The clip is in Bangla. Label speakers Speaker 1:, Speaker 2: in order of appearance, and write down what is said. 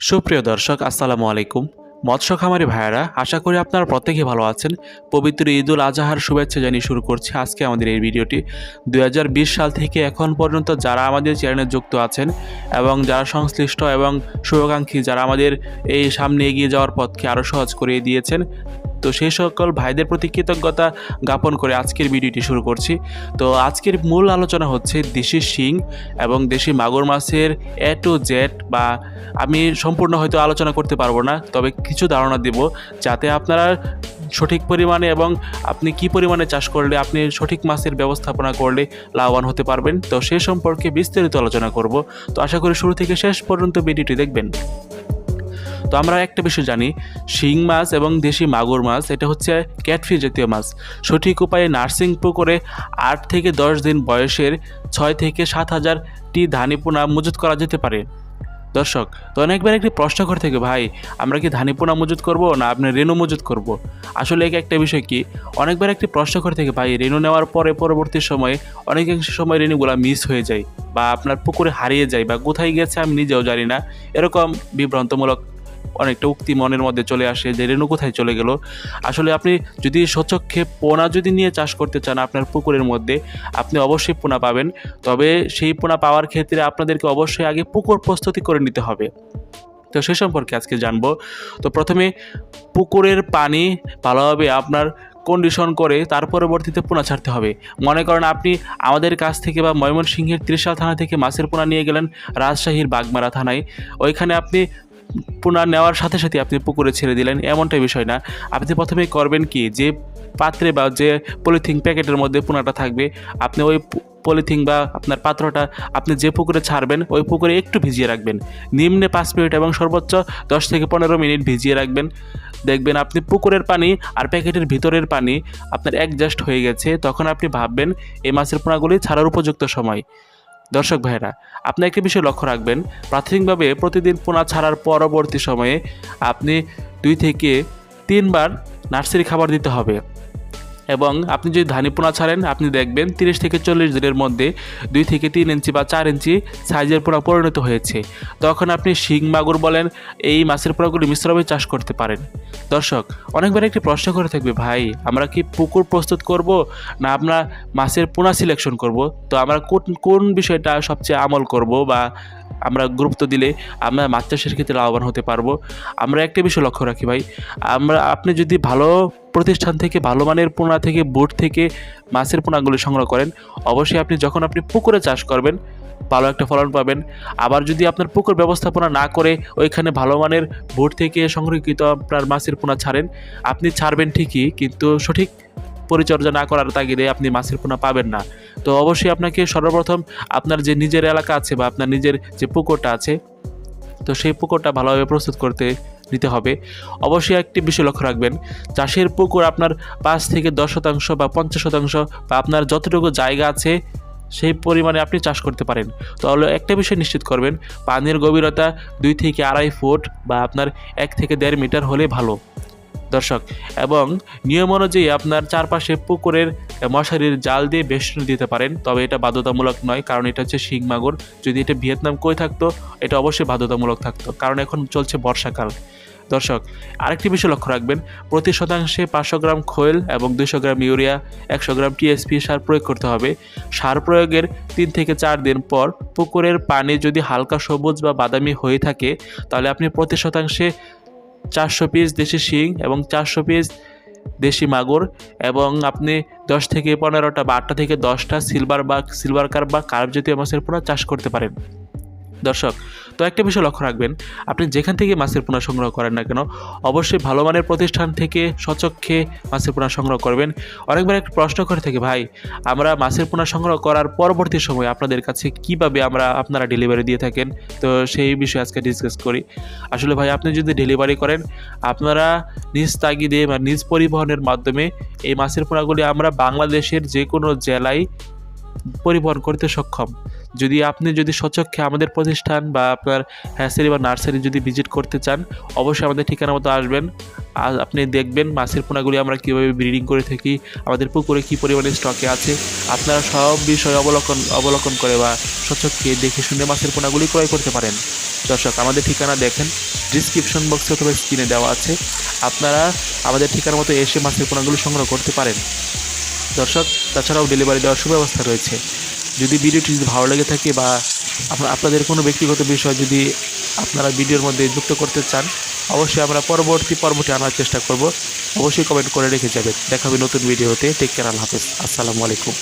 Speaker 1: সুপ্রিয় দর্শক, আসসালামু আলাইকুম। মৎস্য খামারি ভাইয়ারা, আশা করি আপনারা প্রত্যেকে ভালো আছেন। পবিত্র ঈদুল আজহার শুভেচ্ছা জানিয়ে শুরু করছি আজকে আমাদের এই ভিডিওটি। দু হাজার বিশ সাল থেকে এখন পর্যন্ত যারা আমাদের চ্যানেলে যুক্ত আছেন এবং যারা সংশ্লিষ্ট এবং শুভাকাঙ্ক্ষী, যারা আমাদের এই সামনে এগিয়ে যাওয়ার পথকে আরও সহজ করে দিয়েছেন তো সেই সকল ভাইদের প্রতি কৃতজ্ঞতা জ্ঞাপন করে আজকের ভিডিওটি শুরু করছি। তো আজকের মূল আলোচনা হচ্ছে দেশি শিং এবং দেশি মাগুর মাছের এ টু জেড বা আমি সম্পূর্ণ হয়তো আলোচনা করতে পারব না, তবে কিছু ধারণা দেব যাতে আপনারা সঠিক পরিমাণে এবং আপনি কি পরিমাণে চাষ করলে, আপনি সঠিক মাছের ব্যবস্থাপনা করলে লাভবান হতে পারবেন। তো সে সম্পর্কে বিস্তারিত আলোচনা করব। তো আশা করি শুরু থেকে শেষ পর্যন্ত ভিডিওটি দেখবেন। তো আমরা একটা বিষয় জানি, শিং মাছ এবং দেশি মাগুর মাছ, এটা হচ্ছে ক্যাটফিশ জাতীয় মাছ। সঠিক উপায়ে নার্সিং পুকুরে আট থেকে দশ দিন বয়সের ছয় থেকে সাত হাজারটি ধানি পোনা মজুত করা যেতে পারে। দর্শক, তো অনেকবার একটি প্রশ্ন করে থেকে, ভাই, আমরা কি ধানি পোনা মজুত করব না আপনি রেনু মজুত করব? আসলে এক একটা বিষয় কি, অনেকবার একটি প্রশ্ন করে থেকে, ভাই রেনু নেওয়ার পরে পরবর্তী সময়ে অনেকাংশ সময় রেনুগুলো মিস হয়ে যায় বা আপনার পুকুরে হারিয়ে যায় বা কোথায় গেছে আমি নিজেও জানি না। এরকম বিভ্রান্তমূলক অনেকটা উক্তি মনের মধ্যে চলে আসে যে রেণু কোথায় চলে গেল। আসলে আপনি যদি সচক্ষে পোনা যদি নিয়ে চাষ করতে চান আপনার পুকুরের মধ্যে, আপনি অবশ্যই পোনা পাবেন। তবে সেই পোনা পাওয়ার ক্ষেত্রে আপনাদেরকে অবশ্যই আগে পুকুর প্রস্তুতি করে নিতে হবে। তো সে সম্পর্কে আজকে জানব। তো প্রথমে পুকুরের পানি ভালোভাবে আপনার কন্ডিশন করে, তার পরবর্তীতে পোনা ছাড়তে হবে। মনে করেন আপনি আমাদের কাছ থেকে বা ময়মনসিংহের ত্রিশাল থানা থেকে মাছের পোনা নিয়ে গেলেন রাজশাহীর বাগমারা থানায়। ওইখানে আপনি পোনা নেওয়ার সাথে সাথে আপনি পুকুরে ছেড়ে দিলেন, এমনটাই বিষয় না। আপনি প্রথমে করবেন কি, যে পাত্রে বা যে পলিথিন প্যাকেটের মধ্যে পোনাটা থাকবে, আপনি ওই পলিথিন বা আপনার পাত্রটা আপনি যে পুকুরে ছাড়বেন, ওই পুকুরে একটু ভিজিয়ে রাখবেন। নিম্নে পাঁচ মিনিট এবং সর্বোচ্চ দশ থেকে পনেরো মিনিট ভিজিয়ে রাখবেন। দেখবেন আপনি পুকুরের পানি আর প্যাকেটের ভিতরের পানি আপনার অ্যাডজাস্ট হয়ে গেছে। তখন আপনি ভাববেন, এই মাছের পোনাগুলি ছাড়ার উপযুক্ত সময়। দর্শক ভাইরা আপনি একটি বিষয় লক্ষ্য রাখবেন, প্রাথমিকভাবে প্রতিদিন পোনা ছাড়ার পরবর্তী সময়ে আপনি দুই থেকে তিনবার নার্সারি খাবার দিতে হবে। এবং আপনি যদি ধানি পোনা ছাড়েন, আপনি দেখবেন তিরিশ থেকে চল্লিশ দিনের মধ্যে দুই থেকে তিন ইঞ্চি বা চার ইঞ্চি সাইজের পোনা পরিণত হয়েছে। তখন আপনি শিং, মাগুর বলেন, এই মাছের পোনাগুলি মিশ্রভাবে চাষ করতে পারেন। দর্শক, অনেকবার একটি প্রশ্ন করে থাকবে, ভাই, আমরা কি পুকুর প্রস্তুত করব না আমরা মাছের পোনা সিলেকশন করব? তো আমরা কোন কোন বিষয়টা সবচেয়ে আমল করব বা আমরা গুরুত্ব দিলে আমরা মাছ চাষের ক্ষেত্রে লাভবান হতে পারব? আমরা একটা বিষয় লক্ষ্য রাখি, ভাই। আমরা, আপনি যদি ভালো প্রতিষ্ঠান থেকে, ভালো মানের পোনা থেকে, বোট থেকে মাছের পোনাগুলি সংগ্রহ করেন। অবশ্যই আপনি যখন আপনি পুকুরে চাষ করবেন, ভালো একটা ফলন পাবেন। আবার যদি আপনার পুকুর ব্যবস্থাপনা না করে, ওইখানে ভালো মানের বোট থেকে সংরক্ষিত আপনার মাছের পোনা ছাড়েন, আপনি ছাড়বেন ঠিকই, কিন্তু সঠিক পরিচর্যা না করার তাগিদে আপনি মাছের পোনা পাবেন না। তো অবশ্যই আপনাকে সর্বপ্রথম আপনার যে নিজের এলাকা আছে বা আপনার নিজের যে পুকুরটা আছে, তো সেই পুকুরটা ভালোভাবে প্রস্তুত করতে নিতে হবে। অবশ্যই একটি বিষয় লক্ষ্য রাখবেন, চাষের পুকুর আপনার পাঁচ থেকে দশ শতাংশ বা পঞ্চাশ শতাংশ বা আপনার যতটুকু জায়গা আছে সেই পরিমাণে আপনি চাষ করতে পারেন। তাহলে একটা বিষয় নিশ্চিত করবেন, পানির গভীরতা দুই থেকে আড়াই ফুট বা আপনার এক থেকে দেড় মিটার হলে ভালো। দর্শক, এবং নিয়ম অনুযায়ী আপনার চারপাশে পুকুরের মশারির জাল দিয়ে বেষ্টনী দিতে পারেন, তবে এটা বাধ্যতামূলক নয়, কারণ এটা হচ্ছে শিং মাগুর। যদি এটা ভিয়েতনাম কই থাকতো, এটা অবশ্যই বাধ্যতামূলক থাকতো, কারণ এখন চলছে বর্ষাকাল। দর্শক, আরেকটি বিষয় লক্ষ্য রাখবেন, প্রতি শতাংশে পাঁচশো গ্রাম খোয়েল এবং দুশো গ্রাম ইউরিয়া, একশো গ্রাম টিএসপি সার প্রয়োগ করতে হবে। সার প্রয়োগের তিন থেকে চার দিন পর পুকুরের পানি যদি হালকা সবুজ বা বাদামি হয়ে থাকে, তাহলে আপনি প্রতি শতাংশে চারশো পিস দেশি শিং এবং চারশো পিস দেশি মাগুর এবং আপনি দশ থেকে পনেরোটা বা আটটা থেকে দশটা সিলভার বা সিলভার কার্প বা কার্প জাতীয় মাছের পোনা চাষ করতে পারেন। দর্শক, তো একটা বিষয় লক্ষ্য রাখবেন, আপনি যেখান থেকে মাছের পোনা সংগ্রহ করেন না কেন, অবশ্যই ভালো মানের প্রতিষ্ঠান থেকে সচক্ষে মাছের পোনা সংগ্রহ করবেন। অনেকবার একটা প্রশ্ন করে থাকে, ভাই, আমরা মাছের পোনা সংগ্রহ করার পরবর্তী সময় আপনাদের কাছে কীভাবে আমরা আপনারা ডেলিভারি দিয়ে থাকেন? তো সেই বিষয়ে আজকে ডিসকাস করি। আসলে ভাই, আপনি যদি ডেলিভারি করেন, আপনারা নিজ তাগিদে বা নিজ পরিবহনের মাধ্যমে এই মাছের পোনাগুলি আমরা বাংলাদেশের যে কোনো জেলায় পরিবহন করতে সক্ষম। যদি আপনি যদি সচক্ষে আমাদের প্রতিষ্ঠান বা আপনার হ্যাসারি বা নার্সারি যদি ভিজিট করতে চান, অবশ্যই আমাদের ঠিকানা মতো আসবেন। আর আপনি দেখবেন মাছের পোনাগুলি আমরা কীভাবে ব্রিডিং করে থাকি, আমাদের পুকুরে কী পরিমাণে স্টকে আছে। আপনারা সব বিষয় অবলোকন অবলোকন করে বা সচক্ষে দেখে শুনে মাছের পোনাগুলি ক্রয় করতে পারেন। দর্শক, আমাদের ঠিকানা দেখেন ডিসক্রিপশন বক্সে অথবা স্ক্রিনে দেওয়া আছে। আপনারা আমাদের ঠিকানা মতো এসে মাছের পোনাগুলো সংগ্রহ করতে পারেন। দর্শক, তাছাড়াও ডেলিভারি দেওয়ার সুব্যবস্থা রয়েছে। যদি ভিডিওটি যদি ভালো লেগে থাকে বা আপনাদের কোনো ব্যক্তিগত বিষয় যদি আপনারা ভিডিওর মধ্যে যুক্ত করতে চান, অবশ্যই আমরা পরবর্তী পর্বটি আনার চেষ্টা করব। অবশ্যই কমেন্ট করে রেখে যাবেন। দেখা হবে নতুন ভিডিওতে টেক কেয়ার আল্লাহ হাফেজ। আসসালামু আলাইকুম।